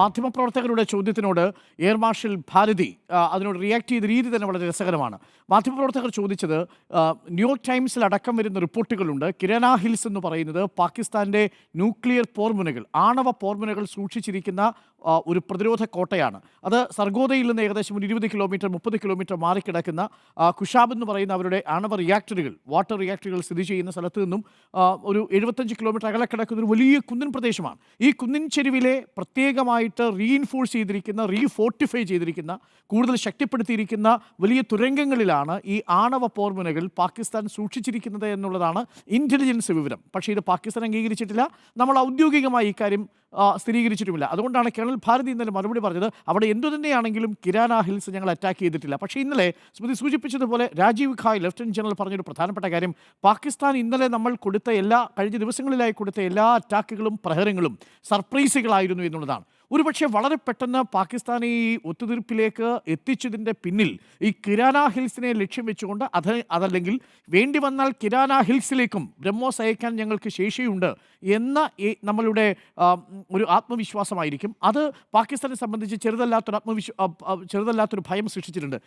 മാധ്യമപ്രവർത്തകരുടെ ചോദ്യത്തിനോട് air marshal Bharati അതിനോട് react ചെയ്ത രീതി തന്നെ വളരെ രസകരമാണ്. മാധ്യമപ്രവർത്തകർ ചോദിച്ചത് ന്യൂയോർക്ക് ടൈംസിൽ അടക്കം വരുന്ന റിപ്പോർട്ടുകളുണ്ട്. കിരണ ഹിൽസ് എന്ന് പറയുന്നത് പാകിസ്ഥാന്റെ ന്യൂക്ലിയർ പോർമുനകൾ ആണവ പോർമുനകൾ സൂക്ഷിച്ചിരിക്കുന്ന ഒരു പ്രതിരോധ കോട്ടയാണ്. അത് സർഗോദയിൽ നിന്ന് ഏകദേശം ഒരു ഇരുപത് കിലോമീറ്റർ മുപ്പത് കിലോമീറ്റർ മാറിക്കിടക്കുന്ന കുഷാബ് എന്ന് പറയുന്ന അവരുടെ ആണവ റിയാക്ടറുകൾ വാട്ടർ റിയാക്ടറുകൾ സ്ഥിതി ചെയ്യുന്ന സ്ഥലത്ത് നിന്നും ഒരു എഴുപത്തഞ്ച് കിലോമീറ്റർ അകലെ കിടക്കുന്ന ഒരു വലിയ കുന്നിൻ പ്രദേശമാണ്. ഈ കുന്നിൻ ചെരുവിലെ പ്രത്യേകമായിട്ട് റീഇൻഫോഴ്സ് ചെയ്തിരിക്കുന്ന റീഫോർട്ടിഫൈ ചെയ്തിരിക്കുന്ന കൂടുതൽ ശക്തിപ്പെടുത്തിയിരിക്കുന്ന വലിയ തുരങ്കങ്ങളിലാണ് ഈ ആണവ പോർമുനകൾ പാകിസ്ഥാൻ സൂക്ഷിച്ചിരിക്കുന്നത് എന്നുള്ളതാണ് ഇന്റലിജൻസ് വിവരം. പക്ഷേ ഇത് പാകിസ്ഥാൻ അംഗീകരിച്ചിട്ടില്ല. നമ്മൾ ഔദ്യോഗികമായി ഇക്കാര്യം സ്ഥിരീകരിച്ചിട്ടുമില്ല. അതുകൊണ്ടാണ് കേണൽ ഭാരതി ഇന്നലെ മറുപടി പറഞ്ഞത് അവിടെ എന്തു തന്നെയാണെങ്കിലും കിരാന ഹിൽസ് ഞങ്ങൾ അറ്റാക്ക് ചെയ്തിട്ടില്ല. പക്ഷേ ഇന്നലെ സ്മൃതി സൂചിപ്പിച്ചതുപോലെ രാജീവ് ഖായ് ലഫ്റ്റനന്റ് ജനറൽ പറഞ്ഞൊരു പ്രധാനപ്പെട്ട കാര്യം പാകിസ്ഥാൻ ഇന്നലെ നമ്മൾ കൊടുത്ത എല്ലാ കഴിഞ്ഞ ദിവസങ്ങളിലായി കൊടുത്ത എല്ലാ അറ്റാക്കുകളും പ്രഹരങ്ങളും സർപ്രൈസുകളായിരുന്നു എന്നുള്ളതാണ്. ഒരുപക്ഷെ വളരെ പെട്ടെന്ന് പാകിസ്ഥാനെ ഈ ഒത്തുതീർപ്പിലേക്ക് എത്തിച്ചതിന്റെ പിന്നിൽ ഈ കിരാന ഹിൽസിനെ ലക്ഷ്യം വെച്ചുകൊണ്ട് അത് അതല്ലെങ്കിൽ വേണ്ടി വന്നാൽ കിരാന ഹിൽസിലേക്കും ബ്രഹ്മോസ് അയക്കാൻ ഞങ്ങൾക്ക് ശേഷിയുണ്ട് എന്ന നമ്മളുടെ ഒരു ആത്മവിശ്വാസമായിരിക്കും. അത് പാകിസ്ഥാനെ സംബന്ധിച്ച് ചെറുതല്ലാത്തൊരു ആത്മവിശ്വാ ചെറുതല്ലാത്തൊരു ഭയം സൃഷ്ടിച്ചിട്ടുണ്ട്.